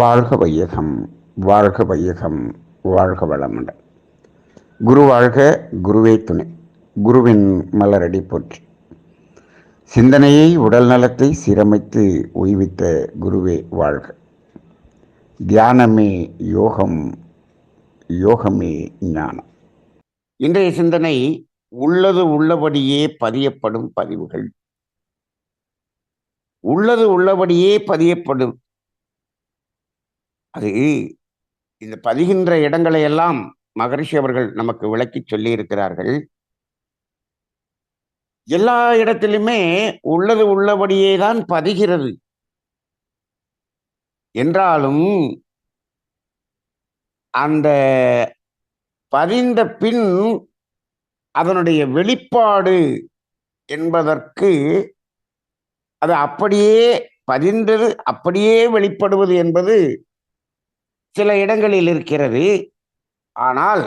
வாழ்க வையகம் வாழ்க வையகம் வாழ்க வளமுடன். குரு வாழ்க குருவே துணை. குருவின் மலரடி போற்றி. சிந்தனையை உடல் நலத்தை சீரமைத்து ஓய்வித்த குருவே வாழ்க. தியானமே யோகம் யோகமே ஞானம். இன்றைய சிந்தனை உள்ளது உள்ளபடியே பதியப்படும் பதிவுகள். உள்ளது உள்ளபடியே பதியப்படும் அது இந்த பதிகின்ற இடங்களை எல்லாம் மகரிஷி அவர்கள் நமக்கு விளக்கி சொல்லி இருக்கிறார்கள் எல்லா இடத்திலுமே உள்ளது உள்ளபடியே தான் பதிகிறது. என்றாலும் அந்த பதிந்த பின் அதனுடைய வெளிப்பாடு என்பதற்கு அது அப்படியே பதிந்தது அப்படியே வெளிப்படுவது என்பது சில இடங்களில் இருக்கிறது. ஆனால்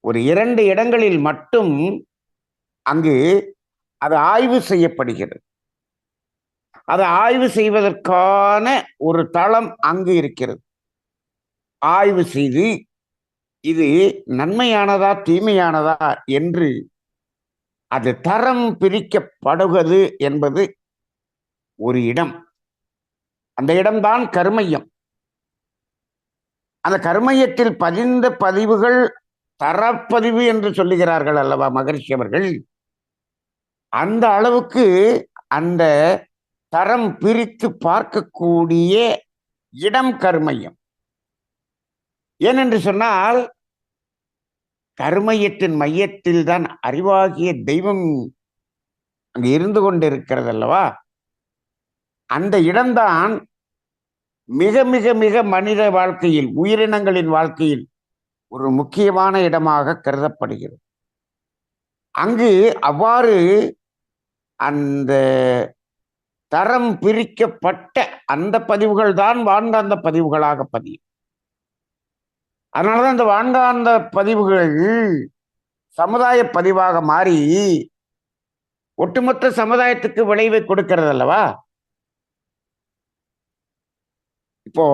ஒரு இரண்டு இடங்களில் மட்டும் அங்கு அது ஆய்வு செய்யப்படுகிறது. அதை ஆய்வு செய்வதற்கான ஒரு தளம் அங்கு இருக்கிறது. ஆய்வு செய்து இது நன்மையானதா தீமையானதா என்று அது தரம் பிரிக்கப்படுவது என்பது ஒரு இடம். அந்த இடம்தான் கருமையம். அந்த கர்மயத்தில் பதிந்த பதிவுகள் தரப்பதிவு என்று சொல்லுகிறார்கள் அல்லவா மகரிஷி அவர்கள்? அந்த அளவுக்கு அந்த தரம் பிரித்து பார்க்கக்கூடிய இடம் கருமையம். ஏனென்று சொன்னால் கர்மயத்தின் மையத்தில் தான் அறிவாகிய தெய்வம் அங்கு இருந்து கொண்டிருக்கிறது அல்லவா? அந்த இடம்தான் மிக மிக மிக மனித வாழ்க்கையில் உயிரினங்களின் வாழ்க்கையில் ஒரு முக்கியமான இடமாக கருதப்படுகிறது. அங்கு அவ்வாறு அந்த தரம் பிரிக்கப்பட்ட அந்த பதிவுகள் தான் வாழ்ந்தாந்த பதிவுகளாக பதியும். அதனாலதான் இந்த வாழ்ந்தாந்த பதிவுகள் சமுதாய பதிவாக மாறி ஒட்டுமொத்த சமுதாயத்துக்கு விளைவை கொடுக்கிறது அல்லவா இப்போ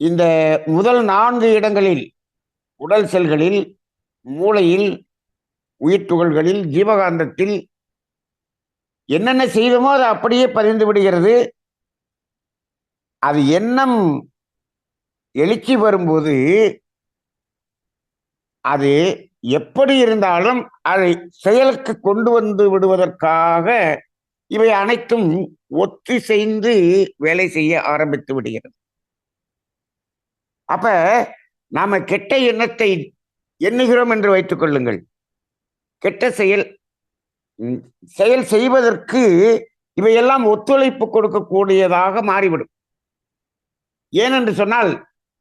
இந்த முதல் நான்கு இடங்களில் உடல் செல்களில் மூளையில் உயிர் துகள்களில் ஜீவகாந்தத்தில் என்னென்ன செய்தோமோ அது அப்படியே பதிந்து விடுகிறது. அது எண்ணம் எழுச்சி வரும்போது அது எப்படி இருந்தாலும் அதை செயலுக்கு கொண்டு வந்து விடுவதற்காக இவை அனைத்தும் ஒத்திசைந்து வேலை செய்ய ஆரம்பித்து விடுகிறது. அப்ப நாம கெட்ட எண்ணத்தை எண்ணுகிறோம் என்று வைத்துக் கொள்ளுங்கள். கெட்ட செயல் செயல் செய்வதற்கு இவையெல்லாம் ஒத்துழைப்பு கொடுக்கக்கூடியதாக மாறிவிடும். ஏனென்று சொன்னால்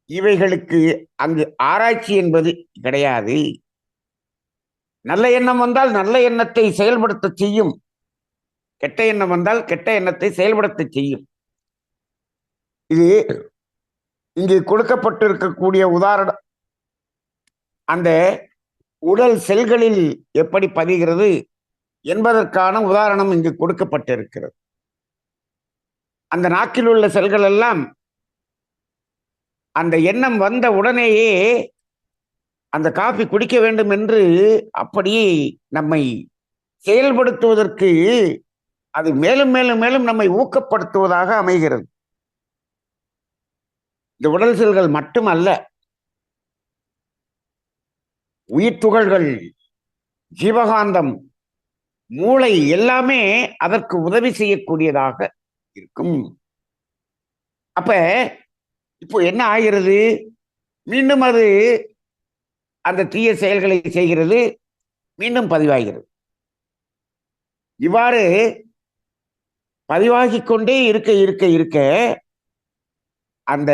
இவைகளுக்கு அங்கு ஆராய்ச்சி என்பது கிடையாது. நல்ல எண்ணம் வந்தால் நல்ல எண்ணத்தை செயல்படுத்த செய்யும் கெட்ட எண்ணம் வந்தால் கெட்ட எண்ணத்தை செயல்படுத்த செய்யும். இது இங்கு கொடுக்கப்பட்டிருக்கக்கூடிய உதாரணம் அந்த உடல் செல்களில் எப்படி பதிகிறது என்பதற்கான உதாரணம் இங்கு கொடுக்கப்பட்டிருக்கிறது. அந்த நாக்கில் உள்ள செல்கள் எல்லாம் அந்த எண்ணம் வந்த உடனேயே அந்த காஃபி குடிக்க வேண்டும் என்று அப்படியே நம்மை செயல்படுத்துவதற்கு அது மேலும் மேலும் மேலும் நம்மை ஊக்கப்படுத்துவதாக அமைகிறது. இந்த உடல் செல்கள் மட்டுமல்ல உயிர் துகள்கள் ஜீவகாந்தம் மூளை எல்லாமே அதற்கு உதவி செய்யக்கூடியதாக இருக்கும். அப்ப இப்போ என்ன ஆகிறது? மீண்டும் அது அந்த தீய செயல்களை செய்கிறது. மீண்டும் பதிவாகிறது. இவ்வாறு பதிவாகிக் கொண்டே இருக்க இருக்க இருக்க அந்த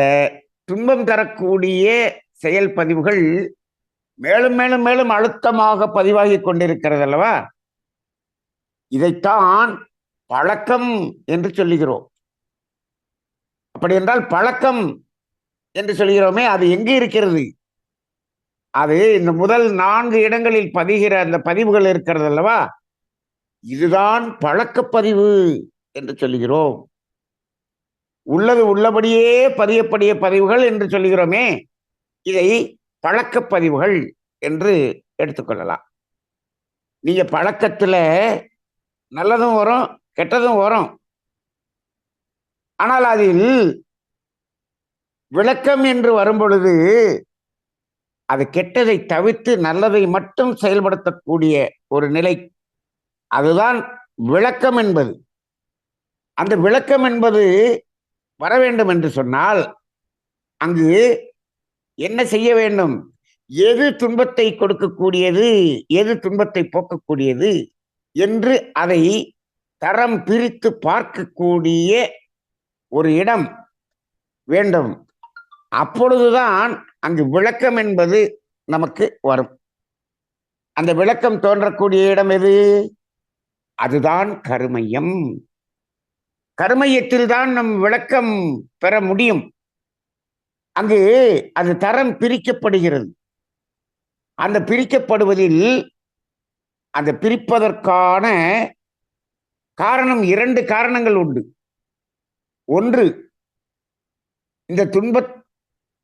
துன்பம் தரக்கூடிய செயல் பதிவுகள் மேலும் மேலும் மேலும் அழுத்தமாக பதிவாகி கொண்டிருக்கிறது அல்லவா? இதைத்தான் பழக்கம் என்று சொல்லுகிறோம். அப்படி என்றால் பழக்கம் என்று சொல்கிறோமே அது எங்கே இருக்கிறது? அது இந்த முதல் நான்கு இடங்களில் பதிகிற அந்த பதிவுகள் இருக்கிறது அல்லவா? இதுதான் பழக்கப்பதிவு என்று சொல்லுகிறோம். உள்ளது உள்ளபடியே பதியப்படிய பதிவுகள் என்று சொல்லுகிறோமே இதை பழக்க பதிவுகள் என்று எடுத்துக்கொள்ளலாம் நீங்க பழக்கத்துல நல்லதும் வரும் கெட்டதும் வரும். ஆனால் அதில் விளக்கம் என்று வரும்பொழுது அது கெட்டதை தவிர்த்து நல்லதை மட்டும் செயல்படுத்தக்கூடிய ஒரு நிலை. அதுதான் விளக்கம் என்பது. அந்த விளக்கம் என்பது வர வேண்டும் என்று சொன்னால் அங்கு என்ன செய்ய வேண்டும்? எது துன்பத்தை கொடுக்கக்கூடியது? எது துன்பத்தை போக்கக்கூடியது? என்று அதை தரம் பிரித்து பார்க்கக்கூடிய ஒரு இடம் வேண்டும். அப்பொழுதுதான் அங்கு விளக்கம் என்பது நமக்கு வரும். அந்த விளக்கம் தோன்றக்கூடிய இடம் எது? அதுதான் கருமையம். கருமையத்தில் தான் நம் விளக்கம் பெற முடியும். அங்கு அது தரம் பிரிக்கப்படுகிறது. அந்த பிரிக்கப்படுவதில் அந்த பிரிப்பதற்கான காரணம் இரண்டு காரணங்கள் உண்டு. ஒன்று இந்த துன்ப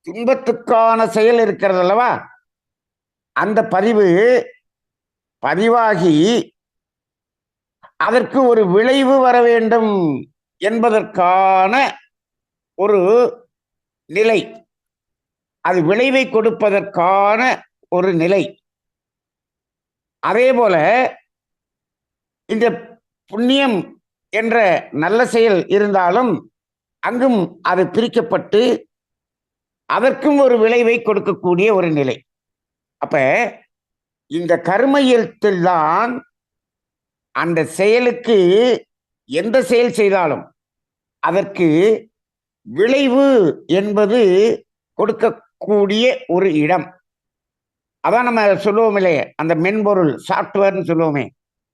துன்பத்துக்கான செயல் இருக்கிறது அல்லவா அந்த பதிவு பதிவாகி அதற்கு ஒரு விளைவு வர வேண்டும் என்பதற்கான ஒரு நிலை. அது விளைவை கொடுப்பதற்கான ஒரு நிலை. அதே போல இந்த புண்ணியம் என்ற நல்ல செயல் இருந்தாலும் அங்கும் அது பிரிக்கப்பட்டு அதற்கும் ஒரு விளைவை கொடுக்கக்கூடிய ஒரு நிலை. அப்ப இந்த கர்மயத்தில் தான் அந்த செயலுக்கு எந்த செயல் செய்தாலும் அதற்கு விளைவு என்பது கொடுக்கக்கூடிய ஒரு இடம். அதான் நம்ம சொல்லுவோம் இல்லையே அந்த மென்பொருள் சாஃப்ட்வேர்னு சொல்லுவோமே.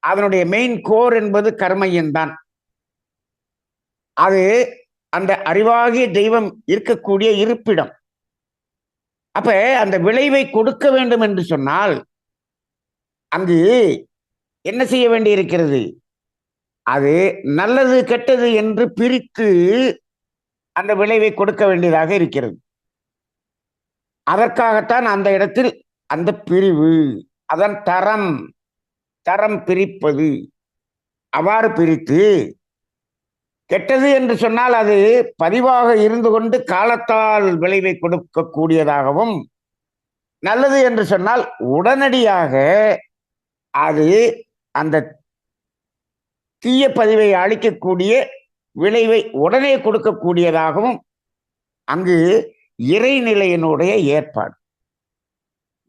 அதனுடைய மெயின் கோர் என்பது கர்மையன் தான். அது அந்த அறிவாகிய தெய்வம் இருக்கக்கூடிய இருப்பிடம். அப்ப அந்த விளைவை கொடுக்க வேண்டும் என்று சொன்னால் அங்கு என்ன செய்ய வேண்டியிருக்கிறது? அது நல்லது கெட்டது என்று பிரித்து அந்த விளைவை கொடுக்க வேண்டியதாக இருக்கிறது. அதற்காகத்தான் அந்த இடத்தில் அந்த பிரிவு அதன் தரம் தரம் பிரிப்பது. அவ்வாறு பிரித்து கெட்டது என்று சொன்னால் அது பதிவாக இருந்து கொண்டு காலத்தால் விளைவை கொடுக்கக்கூடியதாகவும் நல்லது என்று சொன்னால் உடனடியாக அது அந்த தீய பதிவை அழிக்கக்கூடிய விளைவை உடனே கொடுக்கக்கூடியதாகவும் அங்கு இறைநிலையினுடைய ஏற்பாடு.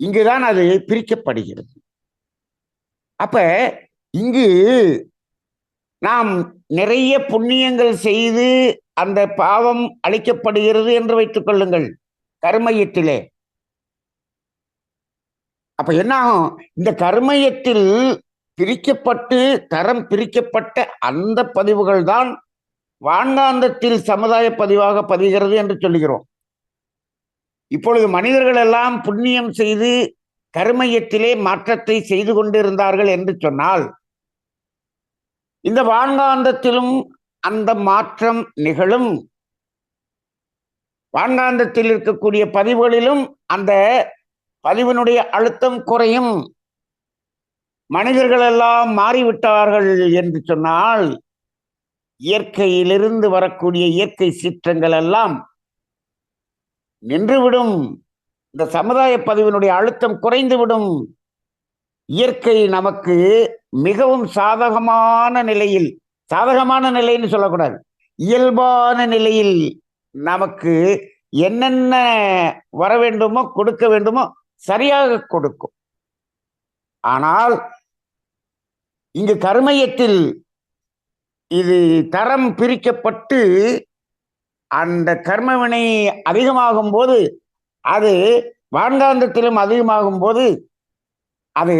இங்குதான் அது பிரிக்கப்படுகிறது. அப்ப இங்கு நாம் நிறைய புண்ணியங்கள் செய்து அந்த பாவம் அழிக்கப்படுகிறது என்று வைத்துக் கொள்ளுங்கள் கர்மயத்திலே. அப்ப என்னாகும் இந்த கர்மயத்தில் பிரிக்கப்பட்டு தரம் பிரிக்கப்பட்ட அந்த பதிவுகள் தான் வான்காந்தத்தில் சமுதாய பதிவாக பதிகிறது என்று சொல்லுகிறோம். இப்பொழுது மனிதர்கள் எல்லாம் புண்ணியம் செய்து கருமையத்திலே மாற்றத்தை செய்து கொண்டிருந்தார்கள் என்று சொன்னால் இந்த வான்காந்தத்திலும் அந்த மாற்றம் நிகழும். வான்காந்தத்தில் இருக்கக்கூடிய பதிவுகளிலும் அந்த பதிவினுடைய அழுத்தம் குறையும். மனிதர்கள் எல்லாம் மாறிவிட்டார்கள் என்று சொன்னால் இயற்கையிலிருந்து வரக்கூடிய இயற்கை சீற்றங்கள் எல்லாம் நின்றுவிடும். இந்த சமுதாய பதிவினுடைய அழுத்தம் குறைந்துவிடும். இயற்கை நமக்கு மிகவும் சாதகமான நிலையில் சாதகமான நிலைன்னு சொல்லக்கூடாது இயல்பான நிலையில் நமக்கு என்னென்ன வர வேண்டுமோ கொடுக்க வேண்டுமோ சரியாக கொடுக்கும். ஆனால் இங்கு கர்மயத்தில் இது தரம் பிரிக்கப்பட்டு அந்த கர்மவினை அதிகமாகும் போது அது வான்காந்தத்திலும் அதிகமாகும் போது அது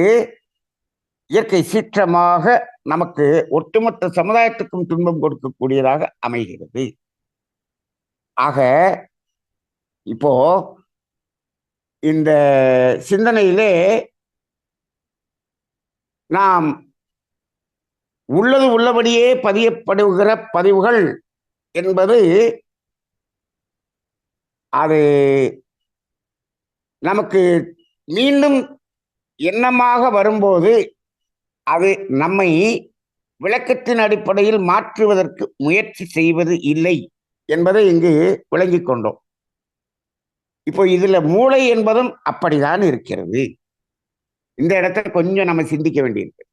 இயற்கை சீற்றமாக நமக்கு ஒட்டுமொத்த சமுதாயத்துக்கும் துன்பம் கொடுக்கக்கூடியதாக அமைகிறது. ஆக இப்போ இந்த சிந்தனையிலே நாம் உள்ளது உள்ளபடியே பதியப்படுகிற பதிவுகள் என்பது அது நமக்கு மீண்டும் எண்ணமாக வரும்போது அது நம்மை விளக்கத்தின் அடிப்படையில் மாற்றுவதற்கு முயற்சி செய்வது இல்லை என்பதை இங்கு விளங்கி கொண்டோம். இப்போ இதில் மூளை என்பதும் அப்படிதான் இருக்கிறது. இந்த இடத்துல கொஞ்சம் நம்ம சிந்திக்க வேண்டியிருக்கு.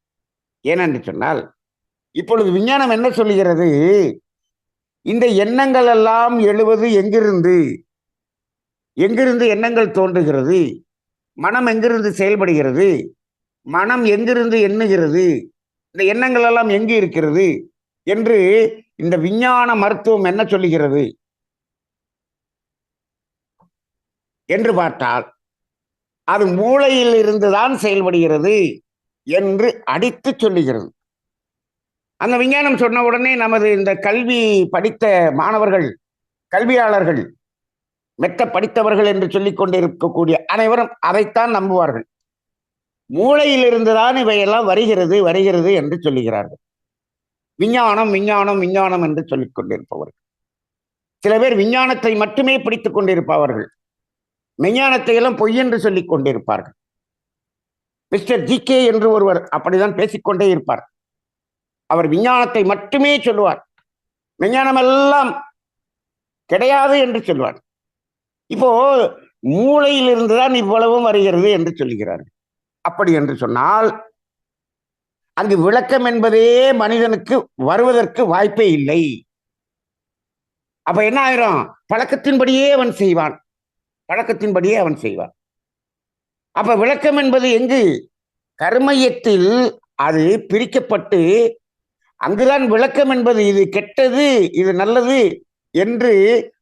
ஏனென்று சொன்னால் இப்பொழுது விஞ்ஞானம் என்ன சொல்லுகிறது? இந்த எண்ணங்கள் எல்லாம் எழுவது எங்கிருந்து? எங்கிருந்து எண்ணங்கள் தோன்றுகிறது? மனம் எங்கிருந்து செயல்படுகிறது? மனம் எங்கிருந்து எண்ணுகிறது? இந்த எண்ணங்கள் எல்லாம் எங்கு இருக்கிறது? என்று இந்த விஞ்ஞான மருத்துவம் என்ன சொல்லுகிறது? என்று பார்த்தால் அது மூளையில் இருந்துதான் செயல்படுகிறது என்று அடித்து சொல்லுகிறது. அந்த விஞ்ஞானம் சொன்ன உடனே நமது இந்த கல்வி படித்த மாணவர்கள் கல்வியாளர்கள் மெத்த படித்தவர்கள் என்று சொல்லிக் கொண்டிருக்கக்கூடிய அனைவரும் அதைத்தான் நம்புவார்கள். மூளையிலிருந்துதான் இவையெல்லாம் வருகிறது வருகிறது என்று சொல்லுகிறார்கள். விஞ்ஞானம் விஞ்ஞானம் விஞ்ஞானம் என்று சொல்லிக் கொண்டிருப்பவர்கள். சில பேர் விஞ்ஞானத்தை மட்டுமே பிடித்துக் கொண்டிருப்பவர்கள். விஞ்ஞானத்தை எல்லாம் பொய் என்று சொல்லிக் கொண்டிருப்பார்கள். மிஸ்டர் ஜி கே என்று ஒருவர் அப்படிதான் பேசிக்கொண்டே இருப்பார். அவர் விஞ்ஞானத்தை மட்டுமே சொல்லுவார். விஞ்ஞானம் எல்லாம் கிடையாது என்று சொல்வார் இப்போ மூளையிலிருந்துதான் இவ்வளவும் வருகிறது என்று சொல்லுகிறார்கள் அப்படி என்று சொன்னால் அங்கு விளக்கம் என்பதே மனிதனுக்கு வருவதற்கு வாய்ப்பே இல்லை. அப்ப என்ன ஆயிரும்? பழக்கத்தின்படியே அவன் செய்வான். பழக்கத்தின்படியே அவன் செய்வான். அப்ப விளக்கம் என்பது எங்கு? கர்மயத்தில் அது பிரிக்கப்பட்டு அங்குதான் விளக்கம் என்பது இது கெட்டது இது நல்லது என்று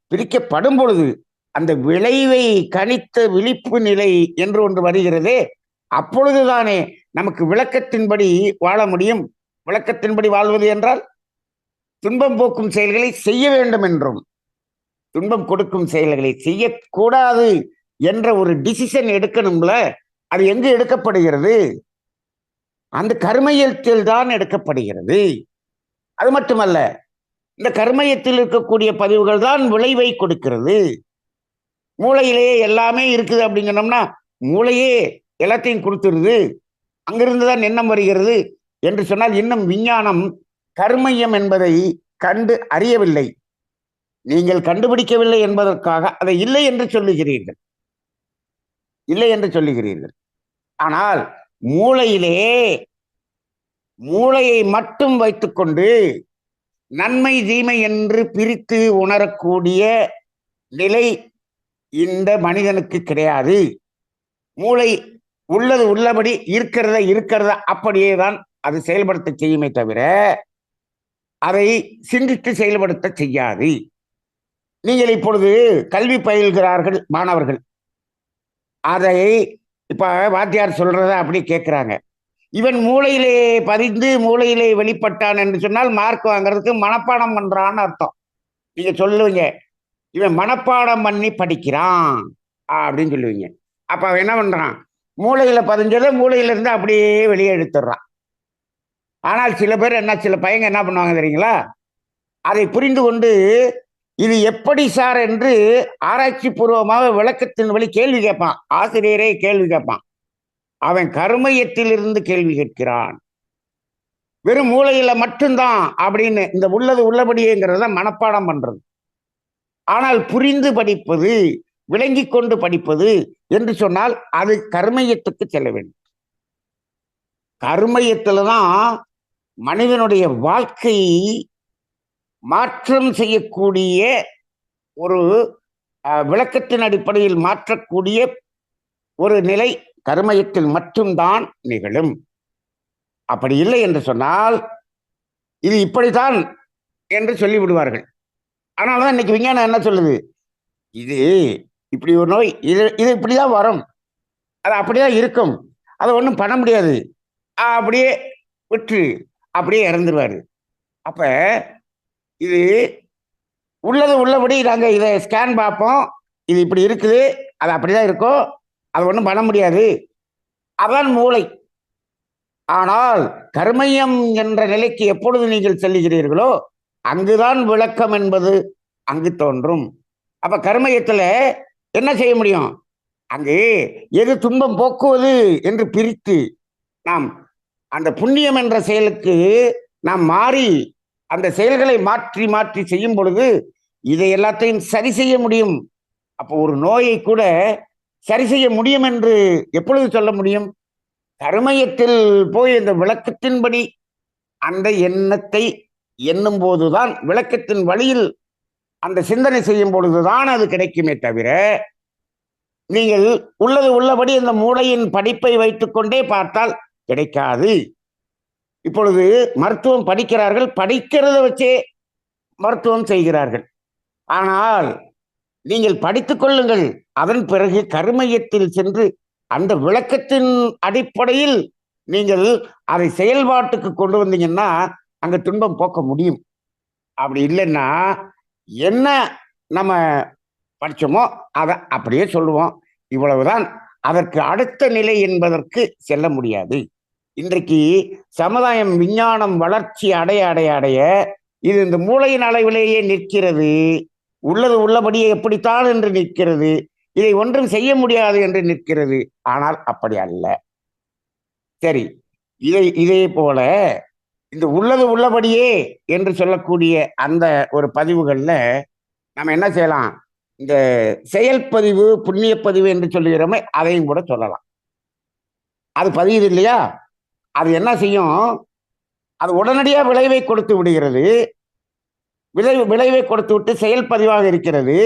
பிரிக்கப்படும் பொழுது அந்த விளைவை கணித்த விழிப்பு நிலை என்று ஒன்று வருகிறதே அப்பொழுதுதானே நமக்கு விளக்கத்தின்படி வாழ முடியும். விளக்கத்தின்படி வாழ்வது என்றால் துன்பம் போக்கும் செயல்களை செய்ய வேண்டும் என்றும் துன்பம் கொடுக்கும் செயல்களை செய்யக்கூடாது என்ற ஒரு டிசிஷன் எடுக்கணும்ல அது எங்கு எடுக்கப்படுகிறது? அந்த கர்மயத்தில் தான் எடுக்கப்படுகிறது. அது மட்டுமல்ல இந்த கர்மயத்தில் இருக்கக்கூடிய பதிவுகள் தான் விளைவை கொடுக்கிறது. மூளையிலேயே எல்லாமே இருக்குது அப்படிங்கிறோம்னா மூளையே எல்லாத்தையும் கொடுத்துருது. அங்கிருந்து தான் எண்ணம் வருகிறது என்று சொன்னால் இன்னும் விஞ்ஞானம் கர்மையம் என்பதை கண்டு அறியவில்லை. நீங்கள் கண்டுபிடிக்கவில்லை என்பதற்காக அதை இல்லை என்று சொல்லுகிறீர்கள். இல்லை என்று சொல்லுகிறீர்கள். ஆனால் மூளையிலே மூளையை மட்டும் வைத்துக்கொண்டு நன்மை தீமை என்று பிரித்து உணரக்கூடிய நிலை இந்த மனிதனுக்கு கிடையாது. மூளை உள்ளது உள்ளபடி இருக்கிறத இருக்கிறத அப்படியே தான் அது செயல்படுத்த செய்யுமே தவிர அதை சிந்தித்து செயல்படுத்த செய்யாது. நீங்கள் இப்பொழுது கல்வி பயில்கிறார்கள் மாணவர்கள். அதை இப்போ வாத்தியார் சொல்றத அப்படி கேட்குறாங்க இவன் மூளையிலே பதிந்து மூளையிலே வெளிப்பட்டான் என்று சொன்னால் மார்க் வாங்குறதுக்கு மனப்பாடம் பண்றான்னு அர்த்தம். நீங்க சொல்லுவீங்க. இவன் மனப்பாடம் பண்ணி படிக்கிறான் அப்படின்னு சொல்லுவீங்க. அப்ப அவன் என்ன பண்றான்? மூளையில பதிஞ்சதை மூளையில இருந்து அப்படியே வெளியே எடுத்துடுறான் ஆனால் சில பேர் என்ன சில பையங்க என்ன பண்ணுவாங்க தெரியுங்களா? அதை புரிந்து கொண்டு இது எப்படி சார் என்று ஆராய்ச்சி பூர்வமாக விளக்கத்தின் வழி கேள்வி கேட்பான். ஆசிரியரே கேள்வி கேட்பான். அவன் கருமையத்திலிருந்து கேள்வி கேட்கிறான். வெறும் மூளையில மட்டும்தான் அப்படின்னு இந்த உள்ளது உள்ளபடியேங்கிறத மனப்பாடம் பண்றது. ஆனால் புரிந்து படிப்பது விளங்கி கொண்டு படிப்பது என்று சொன்னால் அது கர்மயத்துக்கு செல்ல வேண்டும். கர்மயத்துல தான் மனிதனுடைய வாழ்க்கை மாற்றம் செய்யக்கூடிய ஒரு விளக்கத்தின் அடிப்படையில் மாற்றக்கூடிய ஒரு நிலை கருமயத்தில் மட்டும்தான் நிகழும். அப்படி இல்லை என்று சொன்னால் இது இப்படித்தான் என்று சொல்லிவிடுவார்கள். ஆனால் தான் இன்னைக்கு விஞ்ஞானம் என்ன சொல்லுது? இது இப்படி ஒரு நோய் இது இது இப்படி தான் வரும். அது அப்படிதான் இருக்கும். அதை ஒன்றும் பண்ண முடியாது. அப்படியே விற்று அப்படியே இறந்துருவாரு. அப்போ இது உள்ளது உள்ளபடி நாங்கள் இதை ஸ்கேன் பார்ப்போம். இது இப்படி இருக்குது. அது அப்படிதான் இருக்கும் அது ஒன்றும் பண்ண முடியாது. அதான் மூளை. ஆனால் கர்மயம் என்ற நிலைக்கு எப்பொழுது நீங்கள் செல்லுகிறீர்களோ அங்குதான் விளக்கம் என்பது அங்கு தோன்றும். அப்ப கர்மயத்தில் என்ன செய்ய முடியும்? அங்கு எது துன்பம் போக்குவது என்று பிரித்து நாம் அந்த புண்ணியம் என்ற செயலுக்கு நாம் மாறி அந்த செயல்களை மாற்றி மாற்றி செய்யும் பொழுது இதை எல்லாத்தையும் சரி செய்ய முடியும். அப்போ ஒரு நோயை கூட சரி செய்ய முடியும் என்று எப்பொழுது சொல்ல முடியும்? கருமயத்தில் போய் இந்த விளக்கத்தின்படி அந்த எண்ணத்தை எண்ணும் போதுதான் விளக்கத்தின் வழியில் அந்த சிந்தனை செய்யும் பொழுதுதான் அது கிடைக்குமே தவிர நீங்கள் உள்ளது உள்ளபடி அந்த மூளையின் படிப்பை வைத்துக்கொண்டே பார்த்தால் கிடைக்காது. இப்பொழுது மருத்துவம் படிக்கிறார்கள் படிக்கிறத வச்சே மருத்துவம் செய்கிறார்கள். ஆனால் நீங்கள் படித்துக் கொள்ளுங்கள். அதன் பிறகு கருமையத்தில் சென்று அந்த விளக்கத்தின் அடிப்படையில் நீங்கள் அதை செயல்பாட்டுக்கு கொண்டு வந்தீங்கன்னா அங்க துன்பம் போக்க முடியும். அப்படி இல்லைன்னா என்ன நம்ம படிச்சோமோ அதை அப்படியே சொல்லுவோம். இவ்வளவுதான். அதற்கு அடுத்த நிலை என்பதற்கு செல்ல முடியாது. இன்றைக்கு சமுதாயம் விஞ்ஞானம் வளர்ச்சி அடைய அடைய அடைய இது இந்த மூளையின் அளவிலேயே நிற்கிறது. உள்ளது உள்ளபடியே எப்படித்தான் என்று நிற்கிறது. இதை ஒன்றும் செய்ய முடியாது என்று நிற்கிறது. ஆனால் அப்படி அல்ல. சரி இதை இதே போல இந்த உள்ளது உள்ளபடியே என்று சொல்லக்கூடிய அந்த ஒரு பதிவுகளில் நம்ம என்ன செய்யலாம்? இந்த செயல்பதிவு புண்ணிய பதிவு என்று சொல்லுகிறோமே அதையும் கூட சொல்லலாம். அது பதியுது இல்லையா? அது என்ன செய்யும்? அது உடனடியாக விளைவை கொடுத்து விடுகிறது. விளைவு விளைவை கொடுத்து விட்டு செயல்பதிவாக இருக்கிறது.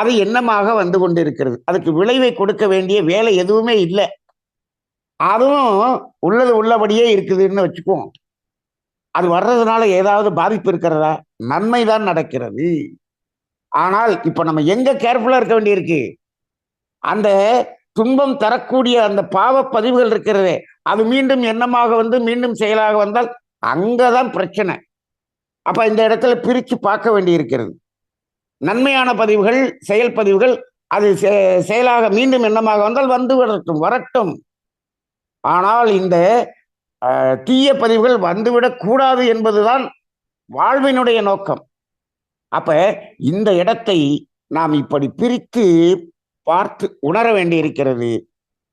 அது எண்ணமாக வந்து கொண்டு இருக்கிறது அதுக்கு விளைவை கொடுக்க வேண்டிய வேலை எதுவுமே இல்லை. அதுவும் உள்ளது உள்ளபடியே இருக்குதுன்னு வச்சுக்குவோம். அது வர்றதுனால ஏதாவது பாதிப்பு இருக்கிறதா? நன்மை தான் நடக்கிறது. ஆனால் இப்போ நம்ம எங்க கேர்ஃபுல்லாக இருக்க வேண்டியிருக்கு? அந்த துன்பம் தரக்கூடிய அந்த பாவ பதிவுகள் இருக்கிறதே அது மீண்டும் எண்ணமாக வந்து மீண்டும் செயலாக வந்தால் அங்கதான் பிரச்சனை. அப்ப இந்த இடத்துல பிரிச்சு பார்க்க வேண்டி இருக்கிறது நன்மையான பதிவுகள் செயல் பதிவுகள் அது செ- செயலாக மீண்டும் எண்ணமாக வந்தால் வந்து வரட்டும் வரட்டும். ஆனால் இந்த தீய பதிவுகள் வந்துவிடக் கூடாது என்பதுதான் வாழ்வினுடைய நோக்கம். அப்ப இந்த இடத்தை நாம் இப்படி பிரித்து பார்த்து உணர வேண்டியிருக்கிறது.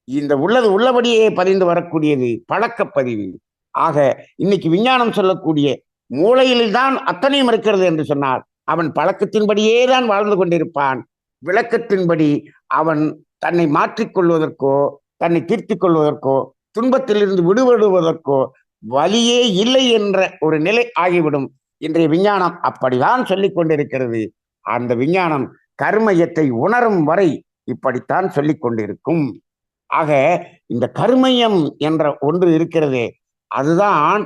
இந்த உள்ளது உள்ளபடியே பதிந்து வரக்கூடியது பழக்கப்பதிவு. ஆக இன்னைக்கு விஞ்ஞானம் சொல்லக்கூடிய மூளையில்தான் அத்தனையும் இருக்கிறது என்று சொன்னார் அவன் பழக்கத்தின்படியே தான் வாழ்ந்து கொண்டிருப்பான். விளக்கத்தின்படி அவன் தன்னை மாற்றிக்கொள்வதற்கோ தன்னை திருத்திக் கொள்வதற்கோ துன்பத்திலிருந்து விடுபடுவதற்கோ வழியே இல்லை என்ற ஒரு நிலை ஆகிவிடும். இன்றைய விஞ்ஞானம் அப்படிதான் சொல்லிக் கொண்டிருக்கிறது. அந்த விஞ்ஞானம் கர்மயத்தை உணரும் வரை இப்படித்தான் சொல்லிக் கொண்டிருக்கும். ஆக இந்த கர்மயம் என்ற ஒன்று இருக்கிறது அதுதான்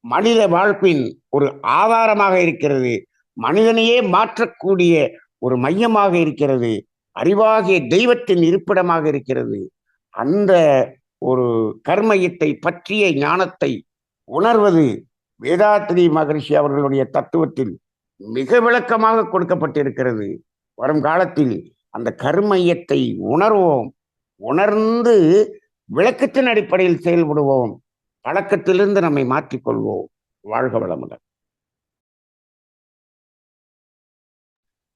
மனித வாழ்வின் ஒரு ஆதாரமாக இருக்கிறது. மனிதனையே மாற்றக்கூடிய ஒரு மையமாக இருக்கிறது. அறிவாகிய தெய்வத்தின் இருப்பிடமாக இருக்கிறது. அந்த ஒரு கர்மயத்தை பற்றிய ஞானத்தை உணர்வது வேதாத்திரி மகரிஷி அவர்களுடைய தத்துவத்தில் மிக விளக்கமாக கொடுக்கப்பட்டிருக்கிறது. வரும் காலத்தில் அந்த கருமையத்தை உணர்வோம். உணர்ந்து விளக்கத்தின் அடிப்படையில் செயல்படுவோம். பழக்கத்திலிருந்து நம்மை மாற்றிக்கொள்வோம். வாழ்க வளமுடன்.